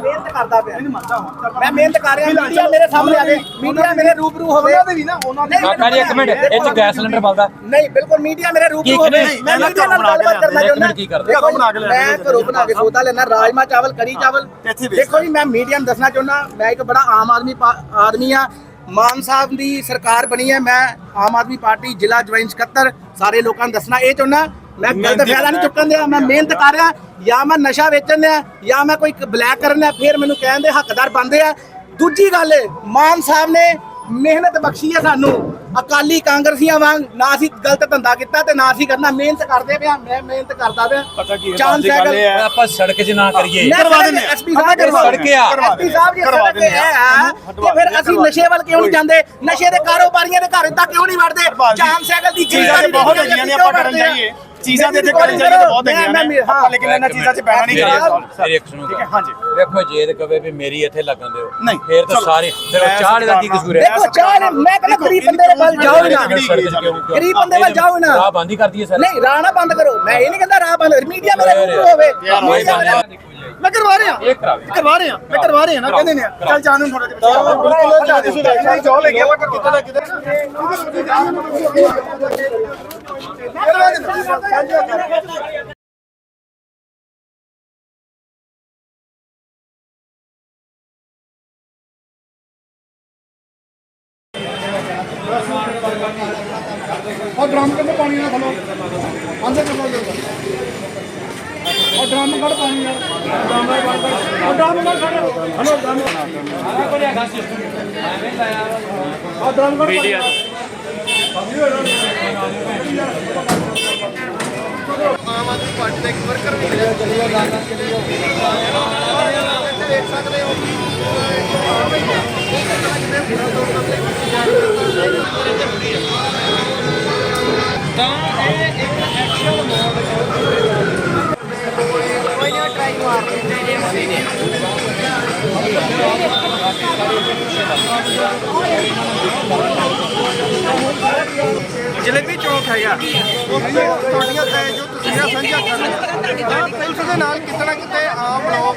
ਮਿਹਨਤ ਕਰਦਾ ਪਿਆ। ਮੈਂ ਮਿਹਨਤ ਕਰ ਰਿਹਾ ਮੀਡੀਆ ਮੇਰੇ ਸਾਹਮਣੇ ਆ ਜਾਏ ਮੀਡੀਆ ਮੇਰੇ ਰੂਬਰੂ ਹੋਵੇ ਉਹਨਾਂ ਦੇ ਵੀ ਨਾ ਉਹਨਾਂ ਦੇ ਕਾਕਾ ਜੀ ਇੱਕ ਮਿੰਟ ਇਹ ਚ ਗੈਸ ਸਿਲੰਡਰ ਬਲਦਾ। ਨਹੀਂ ਬਿਲਕੁਲ ਮੀਡੀਆ ਮੇਰੇ ਰੂਬਰੂ ਹੋਵੇ ਨਹੀਂ, ਮੈਂ ਮੀਡੀਆ ਨਾਲ ਘਰੋਂ ਬਣਾ ਕੇ ਗੱਲਬਾਤ ਕਰਨਾ ਚਾਹੁੰਦਾ ਕੀ ਕਰਦੇ? ਦੇਖੋ ਘਰੋਂ ਬਣਾ ਕੇ ਲਿਆਂਦੇ ਮੈਂ ਘਰੋਂ ਬਣਾ ਕੇ ਸੌਦਾ ਲੈਣਾ ਰਾਜਮਾ ਚਾਵਲ ਕਰੀ ਚਾਵਲ। ਦੇਖੋ ਜੀ ਮੈਂ ਮੀਡੀਆ ਨੂੰ ਦੱਸਣਾ ਚਾਹੁੰਦਾ ਮੈਂ ਇੱਕ ਬੜਾ ਆਮ ਆਦਮੀ ਆਦਮੀ ਆ। ਮਾਨ ਸਾਹਿਬ ਦੀ ਸਰਕਾਰ ਬਣੀ ਹੈ। ਮੈਂ ਆਮ ਆਦਮੀ ਪਾਰਟੀ ਜ਼ਿਲ੍ਹਾ ਜੁਆਇੰਟ ਸਕੱਤਰ ਸਾਰੇ ਲੋਕਾਂ ਨੂੰ ਦੱਸਣਾ ਇਹ ਚਾਹੁੰਦਾ ਮੈਂ ਗਲਤ ਫਾਇਦਾ ਨਹੀਂ ਚੁੱਕਣ ਦਿਆ ਮੈਂ ਮਿਹਨਤ ਕਰ ਰਿਹਾ ਜਾਂ ਮੈਂ ਨਸ਼ਾ ਵੇਚਣ ਦਿਆ ਜਾਂ ਮੈਂ ਕੋਈ ਬਲੈਕ ਕਰਨ ਦਿਆ ਫਿਰ ਮੈਨੂੰ ਕਹਿਣ ਦੇ ਹੱਕਦਾਰ ਬਣਦੇ ਆ ਦੂਜੀ ਗੱਲ ਮਾਨ ਸਾਹਿਬ ਨੇ ਮਿਹਨਤ ਬਖਸ਼ੀ ਹੈ ਸਾਨੂੰ ਅਕਾਲੀ ਕਾਂਗਰਸੀਆਂ ਵਾਂਗ ਨਾ ਅਸੀਂ ਗਲਤ ਧੰਦਾ ਕੀਤਾ ਤੇ ਨਾ ਅਸੀਂ ਕਰਨਾ ਮਿਹਨਤ ਕਰਦੇ ਪਿਆ ਮੈਂ ਮਿਹਨਤ ਕਰਦਾ ਪਿਆ ਪਤਾ ਕੀ ਗੱਲ ਹੈ। ਆਪਾਂ ਸੜਕ 'ਚ ਨਾ ਕਰੀਏ ਕਰਵਾ ਸੜਕ- ਦਿੰਦੇ ਆ। ਐਸਪੀ ਸਾਹਿਬ ਕਰਵਾ ਦਿੰਦੇ ਆ। ਐਸਪੀ ਸਾਹਿਬ ਜੀ ਕਰਵਾ ਸੜਕ ਤੇ। ਹੈ ਕਿ ਫਿਰ ਅਸੀਂ ਨਸ਼ੇ ਵੱਲ ਕਿਉਂ ਨਹੀਂ ਜਾਂਦੇ ਨਸ਼ੇ ਦੇ ਕਾਰੋਬਾਰੀਆਂ ਦੇ ਘਰ ਤੱਕ ਕਿਉਂ ਨਹੀਂ ਵੜਦੇ ਚਾਂਦ ਸਾਈਕਲ ਦੀ ਚੀਜ਼ਾਂ ਤੇ ਬਹੁਤ ਹੈਗੀਆਂ ਨੇ ਆਪਾਂ ਕਰਨ ਜਾਈਏ ਚੀਜ਼ਾਂ ਤੇ ਇੱਥੇ ਕਰਨ ਜਾਈਏ ਤਾਂ ਬਹੁਤ ਹੈਗੀਆਂ ਨੇ। ਆਪਾਂ ਲੇਕਿਨ ਇਹਨਾਂ ਚੀਜ਼ਾਂ 'ਚ ਪੈਣਾ ਨਹੀਂ ਚਾਹੀਦਾ। ਮੇਰੀ ਇੱਕ ਸੁਣੋ ਠੀਕ ਹੈ, ਹਾਂਜੀ। ਵੇਖੋ ਜੇ ਤੇ ਕਵੇ ਵੀ ਮੇਰੀ ਇੱਥੇ ਲੱਗਣ ਦਿਓ ਨਹੀਂ, ਫੇਰ ਤਾਂ। ਸਾਰੇ ਮੈਂ ਚਾਹ ਦਾ ਕੀ ਕਸੂਰ ਹੈ? ਦੇਖੋ ਚਾਹ ਨੇ- ਮੈਂ ਕਹਿੰਦਾ ਗਰੀਬ ਬੰਦੇ ਦੇ ਵੱਲ ਜਾਓ ਨਾ? ਗਰੀਬ ਬੰਦੇ ਵੱਲ ਜਾਓ ਹੀ ਨਾ। ਰਾਹ ਬੰਦ ਹੀ ਕਰਦੀ ਹੈ ਸਰ। ਨਹੀਂ ਰਾਹ ਨਾ ਬੰਦ ਕਰੋ। ਮੈਂ ਇਹ ਨਹੀਂ ਕਹਿੰਦਾ ਰਾਹ ਬੰਦ ਮੀਡੀਆ ਮੇਰੇ ਹੋਵੇ। ਮੈਂ ਕਰਵਾ ਰਿਹਾ ਇਹ ਕਰਾਵੇ ਕਰਵਾ ਰਹੇ ਆ ਮੈਂ ਕਰਵਾ ਰਹੇ ਆ ਨਾ ਕਹਿੰਦੇ ਨੇ ਆ। ਚੱਲ ਜਾਣ ਨੂੰ ਥੋੜਾ ਜਿਹਾ ਬਿਲਕੁਲ ਤੁਸੀਂ ਵੈਕਸੀਨ ਜੋ ਲੈ ਕੇ ਆਵਾ ਕਿਤੇ ਨਾ ਕਿਤੇ ਕਰਵਾ ਦੇਣਾ और ड्रम के अंदर पानी ना खलो अंदर कर लो ਉਹ ਡਰਮ ਕੱਢ ਪਾਣੀ ਯਾਰ ਡਰਮ ਨਾਲ ਬੰਦ ਉਹ ਡਰਮ ਨਾਲ ਸਾਡੇ ਹਲੋ, ਡਰਮ। ਆਹ ਕੋਲੇ ਆਗਾਸੀ ਐਵੇਂ ਲਾਇਆ ਉਹ ਡਰਮ ਕੱਢ ਪਾਣੀ ਯਾਰ ਆਮ ਆਦਮੀ ਪਾਰਟੀ ਦਾ ਇੱਕ ਵਰਕਰ ਵੀ ਮਿਲਿਆ। ਚਲੀਏ ਗੱਲ ਕਰ ਚਲੀਏ ਦੇਖ ਸਕਦੇ ਹੋ ਕਿ ਆਮ ਹੀ ਹੈ ਜਲੇਬੀ ਚੌਕ ਹੈਗਾ ਉੱਥੇ ਤੁਹਾਡੀਆਂ ਤੇ ਜੋ ਤਸਵੀਰਾਂ ਸਾਂਝੀਆਂ ਕਰਨੀਆਂ ਪੁਲਿਸ ਦੇ ਨਾਲ ਕਿਤੇ ਨਾ ਕਿਤੇ ਆਮ ਲੋਕ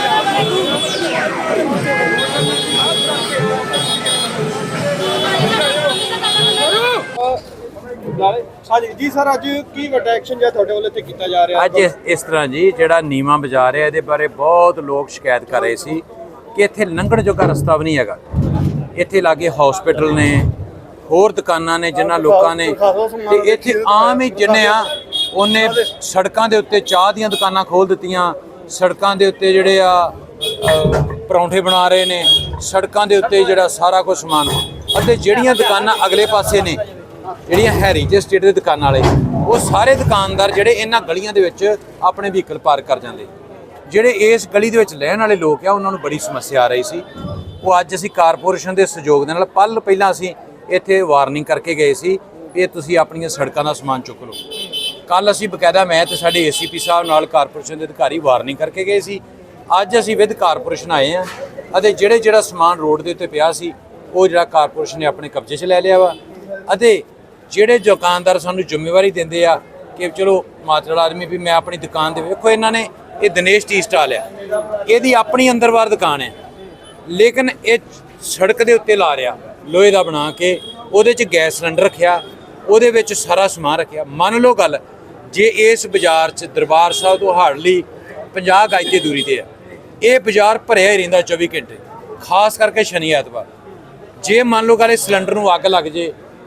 ਹਾਂਜੀ ਜੀ ਸਰ ਅੱਜ ਕੀ ਵੱਡਾ ਐਕਸ਼ਨ ਜਿਹੜਾ ਤੁਹਾਡੇ ਵੱਲੋਂ ਇੱਥੇ ਕੀਤਾ ਜਾ ਰਿਹਾ? ਅੱਜ ਇਸ- ਤਰ੍ਹਾਂ ਜੀ ਜਿਹੜਾ ਨੀਮਾ ਬਾਜ਼ਾਰ ਹੈ ਇਹਦੇ ਬਾਰੇ ਬਹੁਤ ਲੋਕ ਸ਼ਿਕਾਇਤ ਕਰ ਰਹੇ ਸੀ ਕਿ ਇੱਥੇ ਲੰਘਣ ਜੋਗਾ ਰਸਤਾ ਵੀ ਨਹੀਂ ਹੈਗਾ। ਇੱਥੇ ਲਾਗੇ ਹਸਪੀਟਲ ਨੇ ਹੋਰ ਦੁਕਾਨਾਂ ਨੇ ਜਿਨ੍ਹਾਂ ਲੋਕਾਂ ਨੇ ਤੇ ਇੱਥੇ ਆਮ ਹੀ ਜਿੰਨੇ ਆ ਉਹਨੇ ਸੜਕਾਂ ਦੇ ਉੱਤੇ ਚਾਹ ਦੀਆਂ ਦੁਕਾਨਾਂ ਖੋਲ ਦਿੱਤੀਆਂ ਸੜਕਾਂ ਦੇ ਉੱਤੇ ਜਿਹੜੇ ਆ ਪਰੌਂਠੇ ਬਣਾ ਰਹੇ ਨੇ ਸੜਕਾਂ ਦੇ ਉੱਤੇ ਜਿਹੜਾ ਸਾਰਾ ਕੁਝ ਸਮਾਨ। ਅਤੇ ਜਿਹੜੀਆਂ ਦੁਕਾਨਾਂ ਅਗਲੇ ਪਾਸੇ ਨੇ ਜਿਹੜੀਆਂ ਹੈਰੀਟੇਜ ਸਟੇਟ ਦੇ ਦੁਕਾਨਾਂ ਵਾਲੇ, ਉਹ ਸਾਰੇ ਦੁਕਾਨਦਾਰ ਜਿਹੜੇ ਇਹਨਾਂ ਗਲੀਆਂ ਦੇ ਵਿੱਚ ਆਪਣੇ ਵਹੀਕਲ ਪਾਰਕ ਕਰ ਜਾਂਦੇ। ਜਿਹੜੇ ਇਸ ਗਲੀ ਦੇ ਵਿੱਚ ਰਹਿਣ ਵਾਲੇ ਲੋਕ ਆ, ਉਹਨਾਂ ਨੂੰ ਬੜੀ ਸਮੱਸਿਆ ਆ ਰਹੀ ਸੀ। ਉਹ ਅੱਜ ਅਸੀਂ ਕਾਰਪੋਰੇਸ਼ਨ ਦੇ ਸਹਿਯੋਗ ਦੇ ਨਾਲ ਪਲ ਪਹਿਲਾਂ ਅਸੀਂ ਇੱਥੇ ਵਾਰਨਿੰਗ ਕਰਕੇ ਗਏ ਸੀ ਇਹ ਤੁਸੀਂ ਆਪਣੀਆਂ ਸੜਕਾਂ ਦਾ ਸਮਾਨ ਚੁੱਕ ਲਓ। ਕੱਲ ਅਸੀਂ ਬਕਾਇਦਾ ਮੈਂ ਤੇ ਸਾਡੇ ਏਸੀਪੀ ਸਾਹਿਬ ਨਾਲ ਕਾਰਪੋਰੇਸ਼ਨ ਦੇ ਅਧਿਕਾਰੀ ਵਾਰਨਿੰਗ ਕਰਕੇ ਗਏ ਸੀ। ਅੱਜ ਅਸੀਂ ਵਿਦ ਕਾਰਪੋਰੇਸ਼ਨ ਆਏ ਆ ਅਤੇ ਜਿਹੜੇ ਜਿਹੜਾ ਸਮਾਨ ਰੋਡ ਦੇ ਉੱਤੇ ਪਿਆ ਸੀ, ਉਹ ਜਿਹੜਾ ਕਾਰਪੋਰੇਸ਼ਨ ਨੇ ਆਪਣੇ ਕਬਜ਼ੇ 'ਚ ਲੈ ਲਿਆ ਵਾ ਅਤੇ ਜਿਹੜੇ ਦੁਕਾਨਦਾਰ ਸਾਨੂੰ ਜ਼ਿੰਮੇਵਾਰੀ ਦਿੰਦੇ ਆ ਕਿ ਚਲੋ ਮਾਤੜ ਆਦਮੀ ਵੀ ਮੈਂ ਆਪਣੀ ਦੁਕਾਨ ਦੇ ਵੇਖੋ, ਇਹਨਾਂ ਨੇ ਇਹ ਦਿਨੇਸ਼ ਟੀ ਸਟਾਲ ਆ ਇਹਦੀ ਆਪਣੀ ਅੰਦਰਵਾਰ ਦੁਕਾਨ ਹੈ। ਲੇਕਿਨ ਇਹ ਸੜਕ ਦੇ ਉੱਤੇ ਲਾ ਰਿਆ ਲੋਹੇ ਦਾ ਬਣਾ ਕੇ, ਉਹਦੇ 'ਚ ਗੈਸ ਸਿਲੰਡਰ ਰੱਖਿਆ, ਉਹਦੇ ਵਿੱਚ ਸਾਰਾ ਸਮਾਨ ਰੱਖਿਆ। ਮੰਨ ਲਓ ਗੱਲ, ਜੇ ਇਸ ਬਾਜ਼ਾਰ 'ਚ ਦਰਬਾਰ ਸਾਹਿਬ ਤੋਂ ਹਾਰਡਲੀ 50 ਗਜ ਦੀ ਦੂਰੀ ਤੇ ਆ, ਇਹ ਬਾਜ਼ਾਰ ਭਰਿਆ ਹੀ ਰਹਿੰਦਾ 24 ਘੰਟੇ, ਖਾਸ ਕਰਕੇ ਸ਼ਨੀ ਐਤਵਾਰ। ਜੇ ਮੰਨ ਲਓ ਗੱਲ, ਇਹ ਸਿਲੰਡਰ ਨੂੰ ਅੱਗ ਲੱਗ ਜੇ